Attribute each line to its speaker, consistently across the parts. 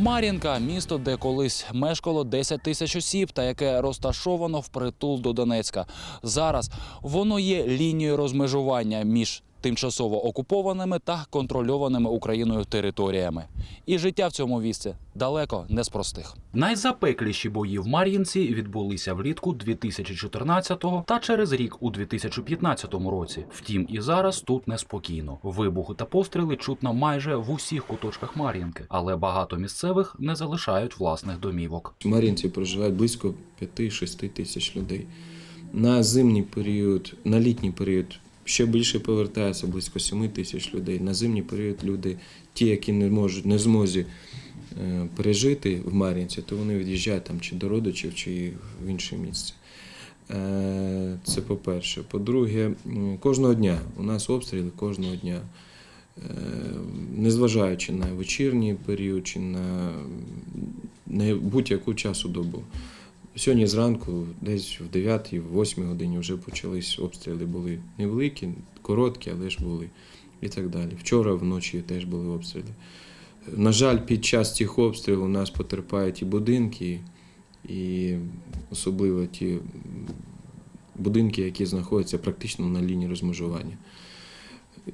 Speaker 1: Мар'їнка місто, де колись мешкало 10 тисяч осіб, та яке розташовано впритул до Донецька. Зараз воно є лінією розмежування між тимчасово окупованими та контрольованими Україною територіями. І життя в цьому місці далеко не з простих. Найзапекліші бої в Мар'їнці відбулися влітку 2014-го та через рік у 2015 році. Втім, і зараз тут неспокійно. Вибухи та постріли чутно майже в усіх куточках Мар'їнки, але багато місцевих не залишають власних домівок.
Speaker 2: В Мар'їнці проживають близько 5-6 тисяч людей. На зимній період, на літній період ще більше повертається близько 7 тисяч людей. На зимній період люди, ті, які не можуть не змозі е, пережити в Мар'їнці, то вони від'їжджають там чи до родичів, чи в інше місце. Е, Це по-перше. По-друге, кожного дня у нас обстріли кожного дня. Е, Незважаючи на вечірній період чи на будь-яку часу добу. Сьогодні зранку, десь в 9-8 годині вже почались обстріли. Були невеликі, короткі, але ж були і так далі. Вчора вночі теж були обстріли. На жаль, під час цих обстрілів у нас потерпають і будинки, і особливо ті будинки, які знаходяться практично на лінії розмежування.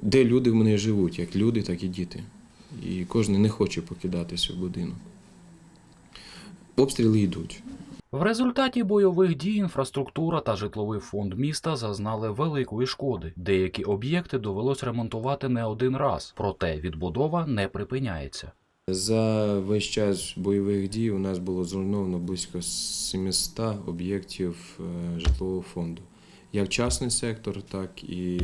Speaker 2: Де люди в мене живуть, як люди, так і діти. І кожен не хоче покидати свій будинок. Обстріли йдуть.
Speaker 1: В результаті бойових дій інфраструктура та житловий фонд міста зазнали великої шкоди. Деякі об'єкти довелось ремонтувати не один раз, проте відбудова не припиняється.
Speaker 2: За весь час бойових дій у нас було зруйновано близько 700 об'єктів е, житлового фонду. Як частний сектор, так і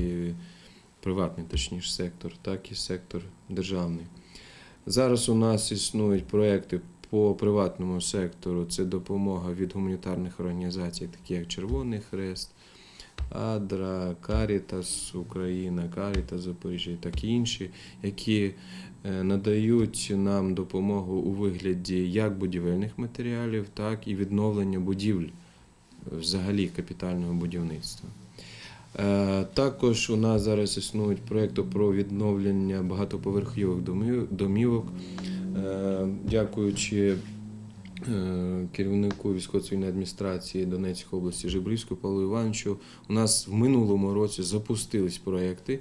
Speaker 2: приватний, точніше, сектор, так і сектор державний. Зараз у нас існують проекти по приватному сектору. Це допомога від гуманітарних організацій, такі як Червоний Хрест, Адра, Карітас Україна, Карітас Запоріжжя, так і інші, які е, надають нам допомогу у вигляді як будівельних матеріалів, так і відновлення будівель, е, взагалі капітального будівництва. Е, Також у нас зараз існують проекти про відновлення багатоповерхових домів- домівок. Е, Дякуючи е, керівнику військово-цивільної адміністрації Донецької області Жибрівського Павлу Івановичу, у нас в минулому році запустились проекти,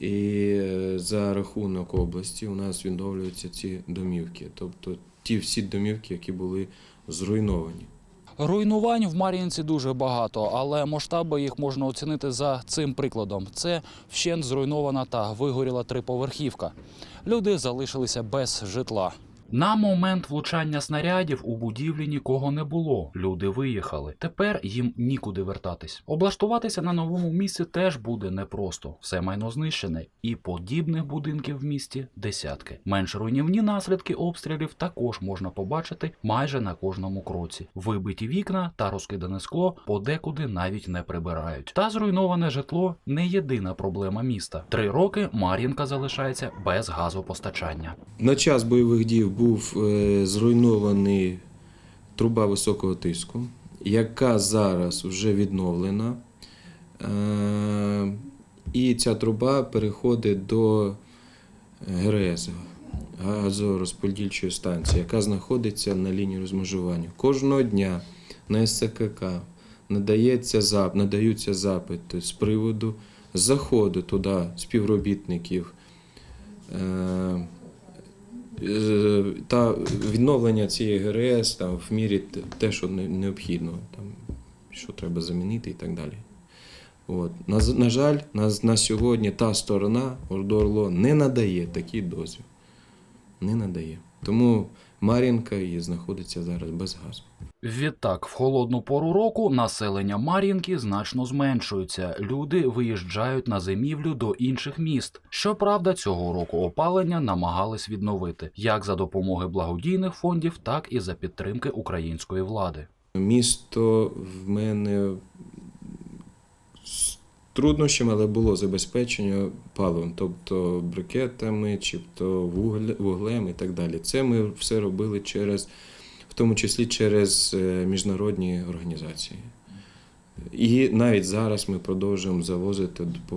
Speaker 2: і е, за рахунок області у нас відновлюються ці домівки, тобто ті всі домівки, які були зруйновані.
Speaker 1: Руйнувань в Мар'їнці дуже багато, але масштаби їх можна оцінити за цим прикладом. Це вщент зруйнована та вигоріла триповерхівка. Люди залишилися без житла. На момент влучання снарядів у будівлі нікого не було. Люди виїхали. Тепер їм нікуди вертатись. Облаштуватися на новому місці теж буде непросто. Все майно знищене, і подібних будинків в місті десятки. Менш руйнівні наслідки обстрілів також можна побачити майже на кожному кроці. Вибиті вікна та розкидане скло подекуди навіть не прибирають. Та зруйноване житло не єдина проблема міста. Три роки Мар'їнка залишається без газопостачання.
Speaker 2: На час бойових дій був е, зруйнований труба високого тиску, яка зараз вже відновлена. Е, І ця труба переходить до ГРС, газорозподільчої станції, яка знаходиться на лінії розмежування. Кожного дня на СЦКК надається надаються запити з приводу заходу туди співробітників. Е, та відновлення цієї ГРС там, в мірі те, що необхідно, там, що треба замінити і так далі. От. На, на жаль, на, на сьогодні та сторона Ордо Орло не надає такий дозвіл. Не надає. Тому Мар'їнка і знаходиться зараз без газу.
Speaker 1: Відтак, в холодну пору року населення Мар'їнки значно зменшується. Люди виїжджають на зимівлю до інших міст. Щоправда, цього року опалення намагались відновити як за допомоги благодійних фондів, так і за підтримки української влади.
Speaker 2: Місто в мене труднощами, але було забезпечення паливом, тобто брикетами, чи то вуглем і так далі. Це ми все робили через, в тому числі через е, міжнародні організації. І навіть зараз ми продовжуємо завозити по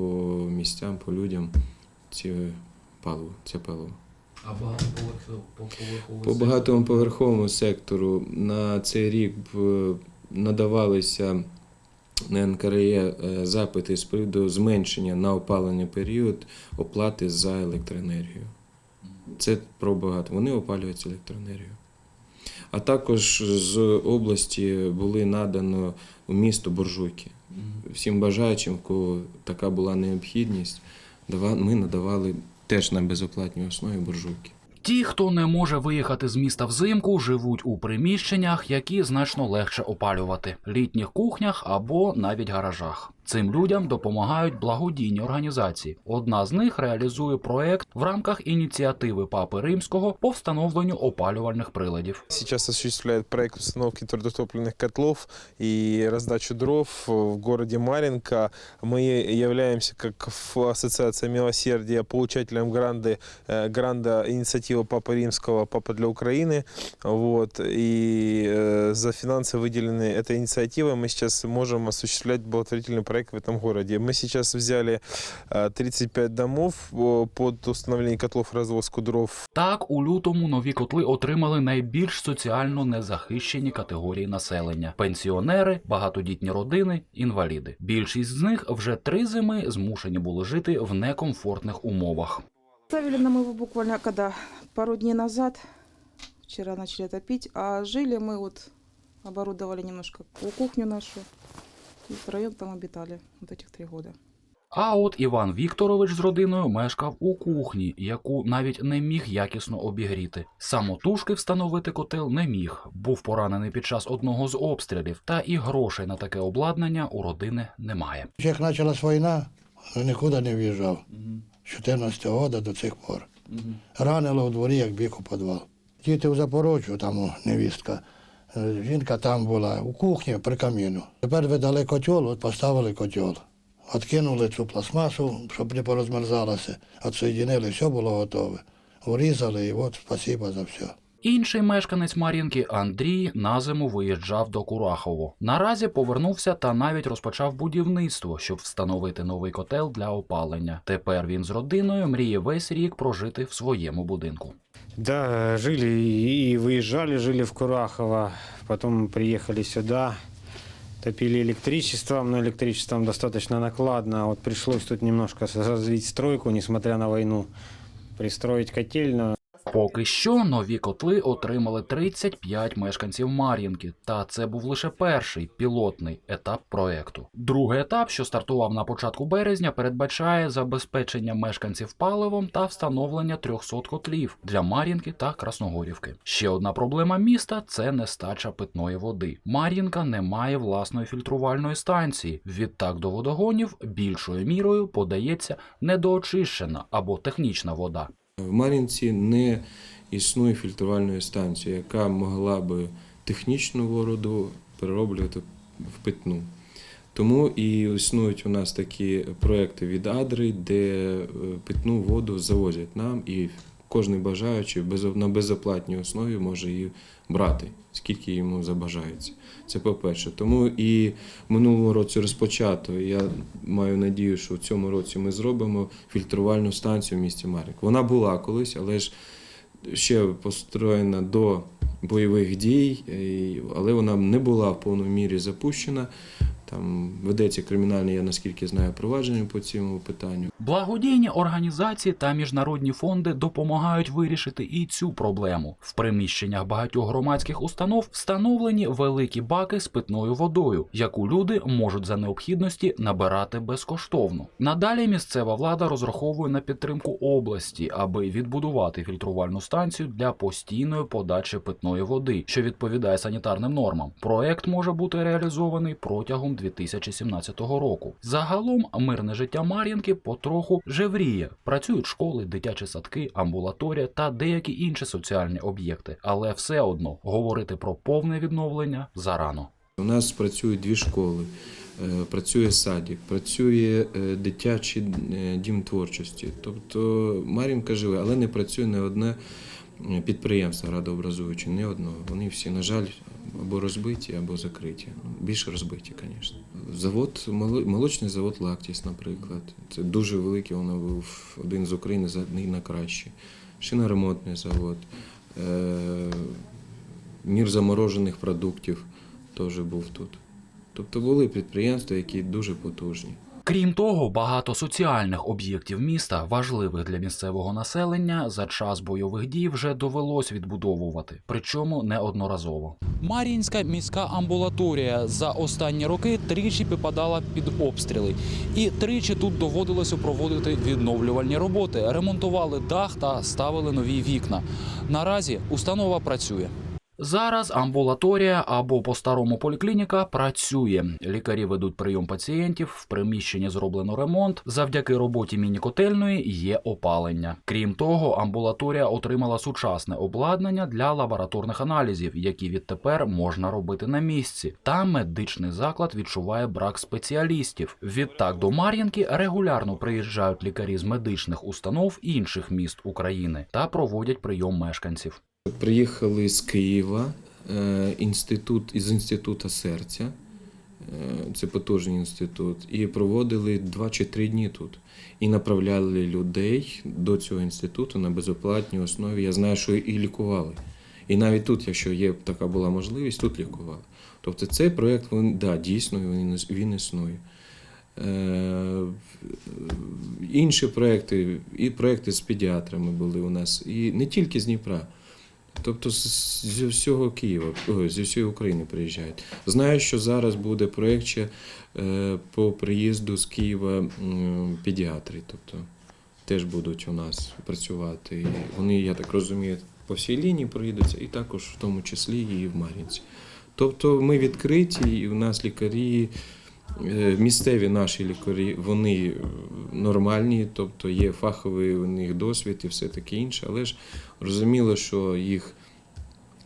Speaker 2: місцям, по людям ці паливо, це паливо.
Speaker 1: А багатоповерховий
Speaker 2: По багатоповерховому сектору на цей рік надавалися на НКРЕ е, запити з приводу зменшення на опалений період оплати за електроенергію. Це про багато. Вони опалюють електроенергію. А також з області були надано у місто буржуйки. Всім бажаючим, в кого така була необхідність, ми надавали теж на безоплатній основі буржуйки.
Speaker 1: Ті, хто не може виїхати з міста взимку, живуть у приміщеннях, які значно легше опалювати літніх кухнях або навіть гаражах. Цим людям допомагають благодійні організації. Одна з них реалізує проект в рамках ініціативи Папи Римського по встановленню опалювальних приладів.
Speaker 3: Сейчас осуществляет проект установки твердотопливных котлов и раздачу дров в городе Маринка. Мы являемся, как в Ассоциация Милосердия, получателем гранды, э, гранда инициативы Папы Римского «Папа для Украины». Вот. И э, за финансы, выделенные этой инициативой, мы сейчас можем осуществлять благотворительный проект в этом городе. Мы сейчас взяли э, 35 домов э, под установление котлов и развозку дров
Speaker 1: Так, у лютому нові котли отримали найбільш соціально незахищені категорії населення: пенсіонери, багатодітні родини, інваліди. Більшість з них вже три зими змушені були жити в некомфортних умовах.
Speaker 4: Ставили нам его буквально когда пару дней назад, вчера начали топить, а жили мы вот, оборудовали немножко ку- кухню нашу, и втроем там обитали вот этих три года.
Speaker 1: А от Іван Вікторович з родиною мешкав у кухні, яку навіть не міг якісно обігріти. Самотужки встановити котел не міг, був поранений під час одного з обстрілів, та і грошей на таке обладнання у родини немає.
Speaker 5: Як почалась війна, нікуди не в'їжджав. З 14 року до цих пор. Ранило у дворі, як біг у підвал. Діти в Запорожжю, там невістка. Е, Жінка там була у кухні при каміну. Тепер видали котел, от поставили котел. Откинули цю пластмасу, щоб не порозмерзалося. Отсоєдинили, все було готове. Урізали і от спасибо за все.
Speaker 1: Інший мешканець Мар'їнки Андрій на зиму виїжджав до Курахово. Наразі повернувся та навіть розпочав будівництво, щоб встановити новий котел для опалення. Тепер він з родиною мріє весь рік прожити в своєму будинку.
Speaker 6: Да, жили и выезжали, жили в Курахово, потом приехали сюда, топили электричеством, но электричеством достаточно накладно. Вот пришлось тут немножко развить стройку, несмотря на войну, пристроить котельную.
Speaker 1: Поки що нові котли отримали 35 мешканців Мар'їнки, та це був лише перший пілотний етап проекту. Другий етап, що стартував на початку березня, передбачає забезпечення мешканців паливом та встановлення 300 котлів для Мар'їнки та Красногорівки. Ще одна проблема міста це нестача питної води. Мар'їнка не має власної фільтрувальної станції. Відтак до водогонів більшою мірою подається недоочищена або технічна вода.
Speaker 2: В Мар'їнці не існує фільтрувальної станції, яка могла би технічну воду перероблювати в питну. Тому і існують у нас такі проекти від Адри, де е, питну воду завозять нам, і кожен бажаючий на безоплатній основі може її брати, скільки йому забажається. Це по-перше. Тому і в минулому році розпочато. Я маю надію, що в цьому році ми зробимо фільтрувальну станцію в місті Мар'їнка. Вона була колись, але ж ще построєна до бойових дій, але вона не була в повній мірі запущена. Там ведеться кримінальне, я наскільки знаю, провадження по цьому питанню.
Speaker 1: Благодійні організації та міжнародні фонди допомагають вирішити і цю проблему. В приміщеннях багатьох громадських установ встановлені великі баки з питною водою, яку люди можуть за необхідності набирати безкоштовно. Надалі місцева влада розраховує на підтримку області, аби відбудувати фільтрувальну станцію для постійної подачі питної води, що відповідає санітарним нормам. Проект може бути реалізований протягом 2017 року. Загалом мирне життя Мар'їнки потроху жевріє. Працюють школи, дитячі садки, амбулаторія та деякі інші соціальні об'єкти. Але все одно говорити про повне відновлення зарано.
Speaker 2: У нас працюють дві школи, е, працює садик, працює е, дитячий е, дім творчості. Тобто Мар'їнка живе, але не працює не одне підприємство градообразуюче, не одного. Вони всі, на жаль, або розбиті, або закриті. Ну, Більше розбиті, звісно. Завод, моло- молочний завод Лактіс, наприклад. Це дуже великий, воно був один з України за- на кращий. шиноремонтний завод, е, мір заморожених продуктів теж був тут. Тобто були підприємства, які дуже потужні.
Speaker 1: Крім того, багато соціальних об'єктів міста, важливих для місцевого населення, за час бойових дій вже довелось відбудовувати, причому неодноразово. Мар'їнська міська амбулаторія за останні роки тричі попадала під обстріли, і тричі тут доводилося проводити відновлювальні роботи, ремонтували дах та ставили нові вікна. Наразі установа працює. Зараз амбулаторія або по-старому поліклініка працює. Лікарі ведуть прийом пацієнтів. В приміщенні зроблено ремонт. Завдяки роботі міні-котельної є опалення. Крім того, амбулаторія отримала сучасне обладнання для лабораторних аналізів, які відтепер можна робити на місці. Та медичний заклад відчуває брак спеціалістів. Відтак до Мар'їнки регулярно приїжджають лікарі з медичних установ інших міст України та проводять прийом мешканців.
Speaker 2: Приїхали з Києва е, інститут, із інституту серця. Е, Це потужний інститут, і проводили два чи три дні тут. І направляли людей до цього інституту на безоплатній основі. Я знаю, що і лікували. І навіть тут, якщо є така була можливість, тут лікували. Тобто цей проєкт, він, да, дійсно він, він існує. Е, інші проекти, і проекти з педіатрами були у нас, і не тільки з Дніпра. Тобто з- зі всього Києва, зі всієї України приїжджають. Знаю, що зараз буде проєкт ще е, по приїзду з Києва педіатри. Тобто теж будуть у нас працювати. І вони, я так розумію, по всій лінії проїдуться, і також в тому числі і в Мар'їнці. Тобто ми відкриті, і у нас лікарі, е, місцеві наші лікарі, вони нормальні, тобто є фаховий у них досвід і все таке інше, але ж розуміло, що їх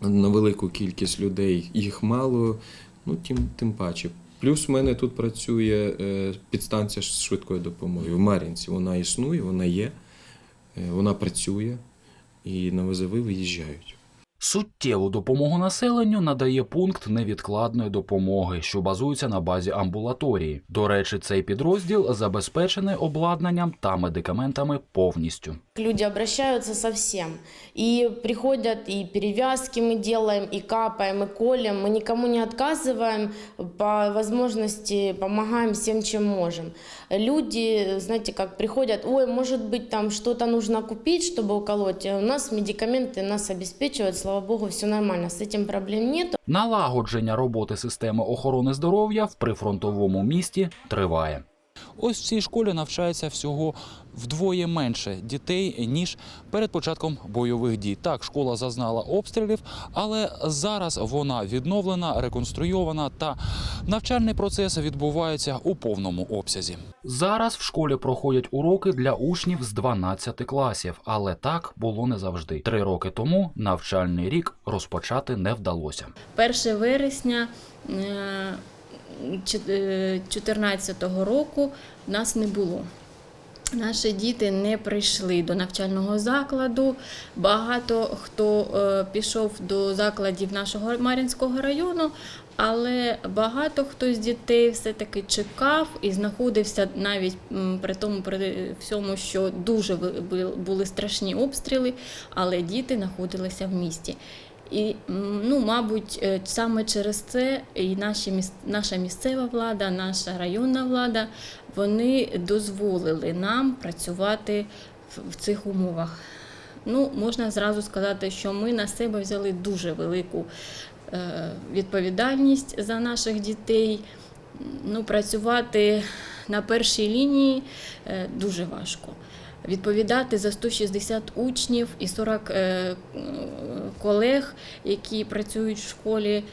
Speaker 2: на велику кількість людей їх мало, ну тим, тим паче. Плюс в мене тут працює е, підстанція швидкої допомоги в Мар'їнці. Вона існує, вона є, е, вона працює і на ВЗВ виїжджають.
Speaker 1: Суттєву допомогу населенню надає пункт невідкладної допомоги, що базується на базі амбулаторії. До речі, цей підрозділ забезпечений обладнанням та медикаментами повністю.
Speaker 7: Люди обращаются со всем. И приходят, и перевязки мы делаем, и капаем, и колем. Мы никому не отказываем, по возможности помогаем всем, чем можем. Люди, знаете, как приходят, ой, может быть, там что-то нужно купить, чтобы уколоть. У нас медикаменты нас обеспечивают, слава богу, все нормально, З цим проблем нет.
Speaker 1: Налагодження роботи системи охорони здоров'я в прифронтовому місті триває. Ось в цій школі навчається всього вдвоє менше дітей ніж перед початком бойових дій. Так, школа зазнала обстрілів, але зараз вона відновлена, реконструйована та навчальний процес відбувається у повному обсязі. Зараз в школі проходять уроки для учнів з 12 класів, але так було не завжди. Три роки тому навчальний рік розпочати не вдалося.
Speaker 8: 1 вересня 2014 року нас не було. Наші діти не прийшли до навчального закладу. Багато хто е, пішов до закладів нашого Мар'їнського району, але багато хто з дітей все-таки чекав і знаходився навіть при тому, при всьому, що дуже були страшні обстріли, але діти знаходилися в місті. І ну, мабуть, е, саме через це і наші наша місцева влада, наша районна влада, вони дозволили нам працювати в, в цих умовах. Ну, можна зразу сказати, що ми на себе взяли дуже велику е, відповідальність за наших дітей. Ну, працювати на першій лінії е, дуже важко. Відповідати за 160 учнів і 40 е, колег, які працюють в школі,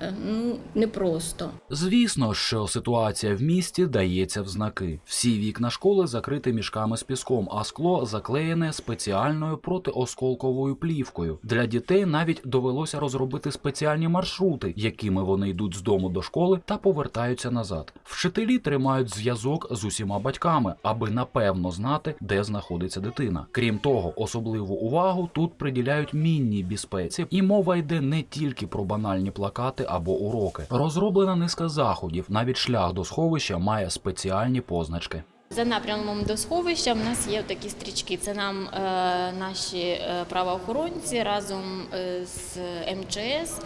Speaker 8: ну, непросто.
Speaker 1: Звісно, що ситуація в місті дається в знаки. Всі вікна школи закриті мішками з піском, а скло заклеєне спеціальною протиосколковою плівкою. Для дітей навіть довелося розробити спеціальні маршрути, якими вони йдуть з дому до школи та повертаються назад. Вчителі тримають зв'язок з усіма батьками, аби напевно знати, де знаходиться дитина. Крім того, особливу увагу тут приділяють мінній безпеці, і мова йде не тільки про банальні плакати або уроки. Розроблена низка заходів, навіть шлях до сховища має спеціальні позначки.
Speaker 8: За напрямом до сховища в нас є такі стрічки. Це нам е, наші е, правоохоронці разом е, з МЧС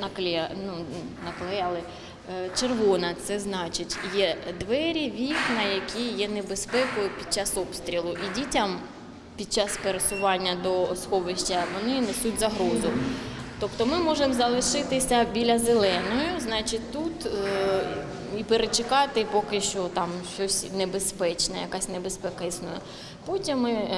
Speaker 8: наклея, ну, наклеяли. Е, Червона це значить є двері, вікна, які є небезпекою під час обстрілу. І дітям під час пересування до сховища вони несуть загрозу. Тобто ми можемо залишитися біля зеленої, значить тут е, і перечекати, поки що там щось небезпечне, якась небезпека існує. Потім ми е,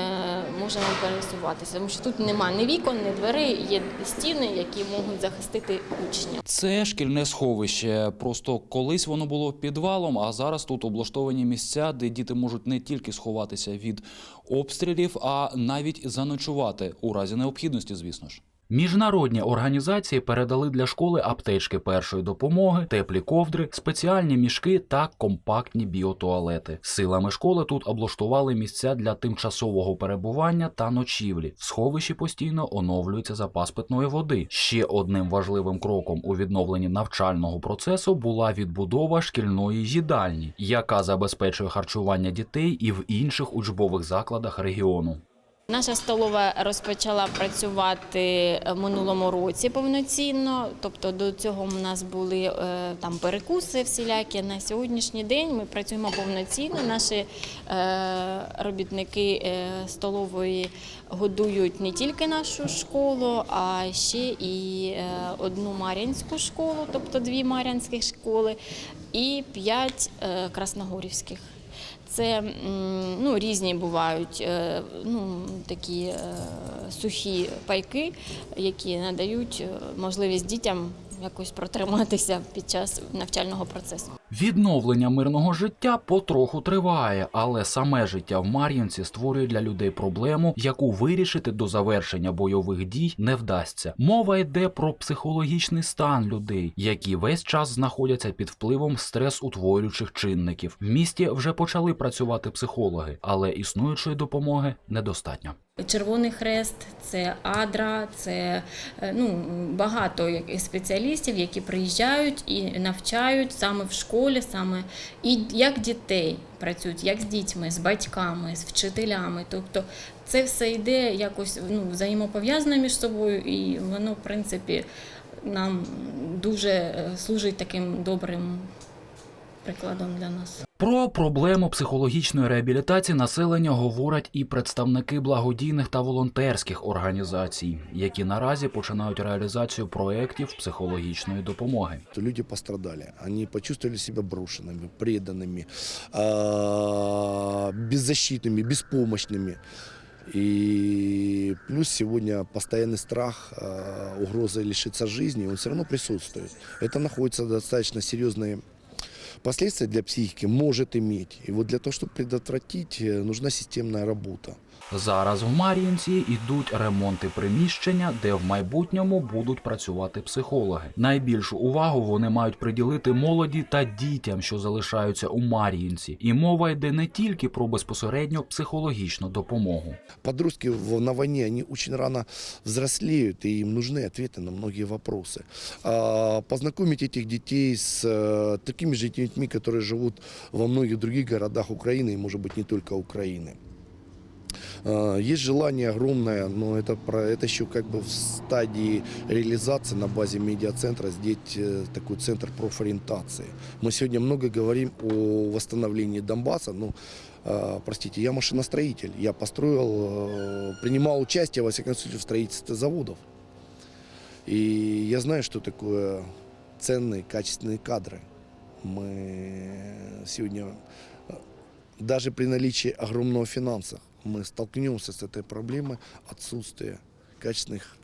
Speaker 8: можемо пересуватися, тому що тут немає ні вікон, ні дверей, є стіни, які можуть захистити учнів.
Speaker 1: Це шкільне сховище. Просто колись воно було підвалом, а зараз тут облаштовані місця, де діти можуть не тільки сховатися від обстрілів, а навіть заночувати у разі необхідності, звісно ж. Міжнародні організації передали для школи аптечки першої допомоги, теплі ковдри, спеціальні мішки та компактні біотуалети. Силами школи тут облаштували місця для тимчасового перебування та ночівлі. В сховищі постійно оновлюється запас питної води. Ще одним важливим кроком у відновленні навчального процесу була відбудова шкільної їдальні, яка забезпечує харчування дітей і в інших учбових закладах регіону.
Speaker 8: Наша столова розпочала працювати в минулому році повноцінно. Тобто до цього у нас були е, там перекуси всілякі. На сьогоднішній день ми працюємо повноцінно. Наші е, робітники е, столової годують не тільки нашу школу, а ще і е, одну мар'янську школу, тобто дві мар'янських школи, і п'ять е, красногорівських. Це ну, різні бувають е, ну, такі е, сухі пайки, які надають е, можливість дітям якось протриматися під час навчального процесу.
Speaker 1: Відновлення мирного життя потроху триває, але саме життя в Мар'їнці створює для людей проблему, яку вирішити до завершення бойових дій не вдасться. Мова йде про психологічний стан людей, які весь час знаходяться під впливом стрес-утворюючих чинників. В місті вже почали працювати психологи, але існуючої допомоги недостатньо.
Speaker 8: Червоний хрест, це Адра, це е, ну, багато спеціалістів, які приїжджають і навчають саме в школі, саме і як дітей працюють, як з дітьми, з батьками, з вчителями. Тобто це все йде якось ну, взаємопов'язано між собою, і воно, в принципі, нам дуже е, служить таким добрим прикладом для нас.
Speaker 1: Про проблему психологічної реабілітації населення говорять і представники благодійних та волонтерських організацій, які наразі починають реалізацію проєктів психологічної допомоги.
Speaker 9: то люди пострадали. Они почувствовали себя брошенными, преданными, а, беззащитными, беспомощными. И плюс сегодня постоянный страх, а, угроза лишиться жизни, он все равно присутствует. Это находится достаточно серьезные последствия для психики может иметь. И вот для того, чтобы предотвратить, э, нужна системная работа.
Speaker 1: Зараз в Мар'їнці йдуть ремонти приміщення, де в майбутньому будуть працювати психологи. Найбільшу увагу вони мають приділити молоді та дітям, що залишаються у Мар'їнці. І мова йде не тільки про безпосередньо психологічну допомогу.
Speaker 9: Подростки в- на войне, они очень рано взрослеют, и им нужны ответы на многие вопросы. А, Познакомить этих детей с э, такими же детьми, которые живут во многих других городах Украины, и, может быть, не только Украины. А, Есть желание огромное, но это, про, это еще как бы в стадии реализации на базе медиацентра сделать э, такой центр профориентации. Мы сегодня много говорим о восстановлении Донбасса, но а, простите, я машиностроитель. Я построил, э, принимал участие, во всяком случае, в строительстве заводов. И я знаю, что такое ценные, качественные кадры. Мы сегодня, э, даже при наличии огромного финанса, мы столкнемся с этой проблемой отсутствия качественных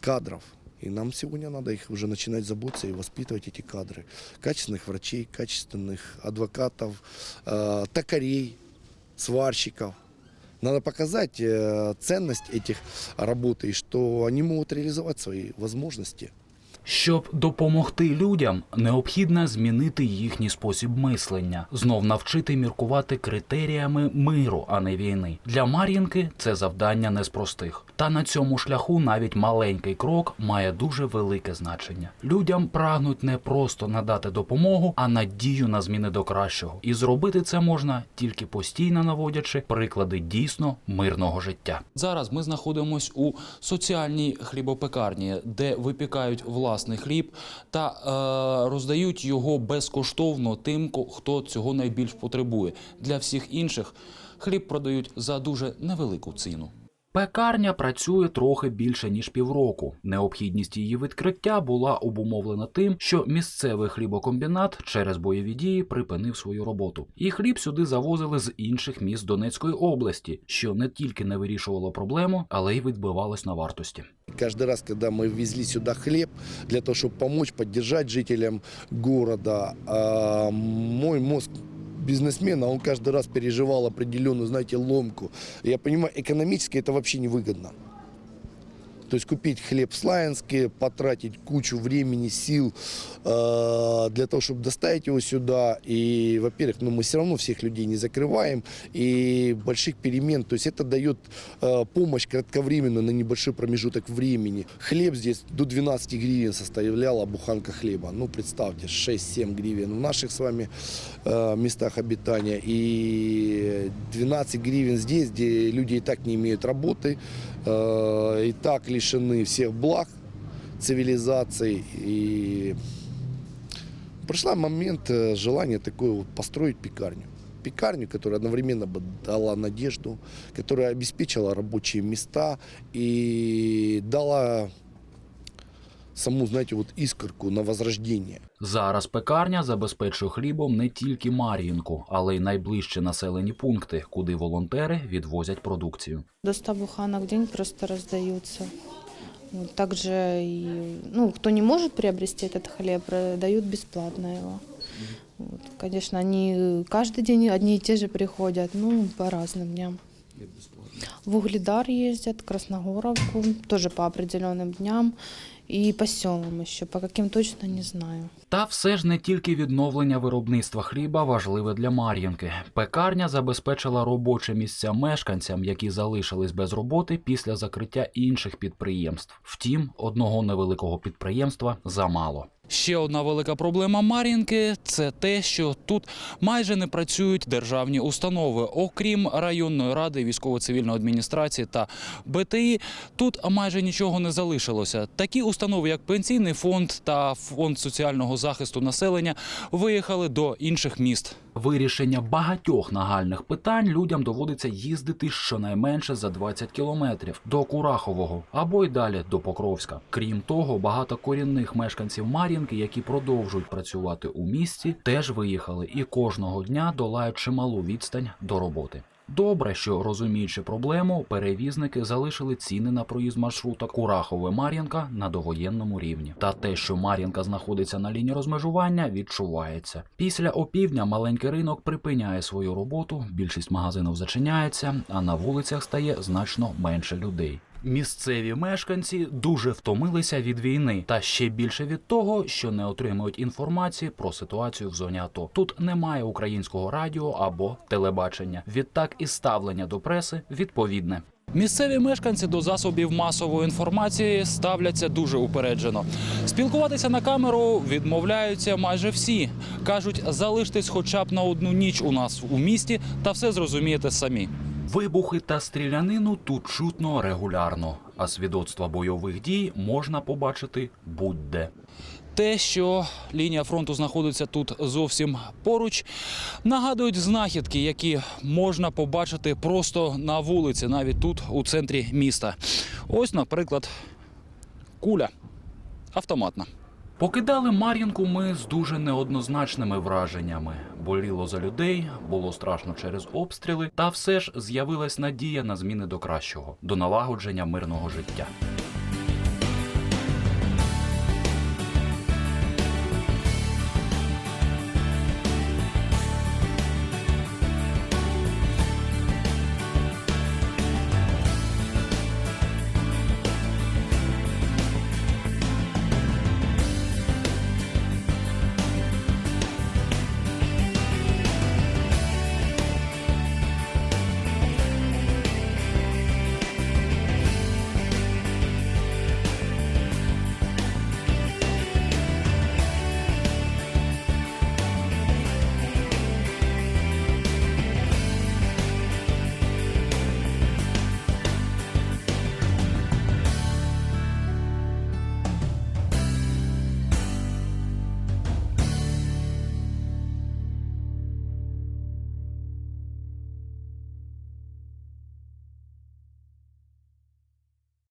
Speaker 9: кадров. И нам сегодня надо их уже начинать заботиться и воспитывать эти кадры. Качественных врачей, качественных адвокатов, э, токарей, сварщиков. Надо показать э, ценность этих работ и что они могут реализовать свои возможности
Speaker 1: Щоб допомогти людям, необхідно змінити їхній спосіб мислення, знов навчити міркувати критеріями миру, а не війни. Для Мар'їнки це завдання не з простих. Та на цьому шляху навіть маленький крок має дуже велике значення. Людям прагнуть не просто надати допомогу, а надію на зміни до кращого. І зробити це можна тільки постійно наводячи приклади дійсно мирного життя. Зараз ми знаходимось у соціальній хлібопекарні, де випікають власний хліб та е, роздають його безкоштовно тим, хто цього найбільш потребує. Для всіх інших хліб продають за дуже невелику ціну. Пекарня працює трохи більше ніж півроку. Необхідність її відкриття була обумовлена тим, що місцевий хлібокомбінат через бойові дії припинив свою роботу. І хліб сюди завозили з інших міст Донецької області, що не тільки не вирішувало проблему, але й відбивалось на вартості.
Speaker 9: Каждый раз, когда мы везли сюда хлеб, для того, чтобы помочь, поддержать жителям города, а, мой мозг бизнесмена, он каждый раз переживал определенную, знаете, ломку. Я понимаю, экономически это вообще невыгодно. То есть купить хлеб в Славянске, потратить кучу времени, сил э, для того, чтобы доставить его сюда. И, во-первых, ну, мы все равно всех людей не закрываем. И больших перемен. То есть это дает э, помощь кратковременную на небольшой промежуток времени. Хлеб здесь до 12 гривен составляла буханка хлеба. Ну, представьте, 6-7 гривен в наших с вами э, местах обитания. И 12 гривен здесь, где люди и так не имеют работы, э, и так лишены всех благ цивилизации. И пришла момент э, желания такое вот построить пекарню. Пекарню, которая одновременно бы дала надежду, которая обеспечила рабочие места и дала саму, знаете, вот искорку на возрождение.
Speaker 1: Зараз пекарня забезпечує хлібом не тільки Мар'їнку, але й найближчі населені пункти, куди волонтери відвозять продукцію.
Speaker 10: До 100 буханок в день просто раздаются. Вот, также, и, ну, кто не может приобрести этот хлеб, дают бесплатно его. Вот, конечно, они каждый день одни и те же приходят, ну, по разным дням. В Угледар ездят, Красногоровку, тоже по определенным дням. И по що по яким точно не знаю.
Speaker 1: Та все ж не тільки відновлення виробництва хліба важливе для Мар'їнки. Пекарня забезпечила робочі місця мешканцям, які залишились без роботи після закриття інших підприємств. Втім, одного невеликого підприємства замало. Ще одна велика проблема Мар'їнки – це те, що тут майже не працюють державні установи. Окрім районної ради, військово-цивільної адміністрації та БТІ, тут майже нічого не залишилося. Такі установи, як пенсійний фонд та фонд соціального захисту населення, виїхали до інших міст. Вирішення багатьох нагальних питань людям доводиться їздити щонайменше за 20 кілометрів до Курахового або й далі до Покровська. Крім того, багато корінних мешканців Мар'їнки, які продовжують працювати у місті, теж виїхали і кожного дня долають чималу відстань до роботи. Добре, що розуміючи проблему, перевізники залишили ціни на проїзд маршрута Курахове Мар'їнка на довоєнному рівні. Та те, що Мар'їнка знаходиться на лінії розмежування, відчувається. Після опівдня маленький ринок припиняє свою роботу, більшість магазинів зачиняється, а на вулицях стає значно менше людей. Місцеві мешканці дуже втомилися від війни, та ще більше від того, що не отримують інформації про ситуацію в зоні АТО. Тут немає українського радіо або телебачення. Відтак і ставлення до преси відповідне. Місцеві мешканці до засобів масової інформації ставляться дуже упереджено. Спілкуватися на камеру відмовляються майже всі. кажуть, залиштесь хоча б на одну ніч у нас у місті, та все зрозумієте самі. Вибухи та стрілянину тут чутно регулярно, а свідоцтва бойових дій можна побачити будь-де. Те, що лінія фронту знаходиться тут зовсім поруч, нагадують знахідки, які можна побачити просто на вулиці, навіть тут, у центрі міста. Ось, наприклад, куля автоматна. Покидали Мар'їнку ми з дуже неоднозначними враженнями. Боліло за людей, було страшно через обстріли, та все ж з'явилась надія на зміни до кращого, до налагодження мирного життя.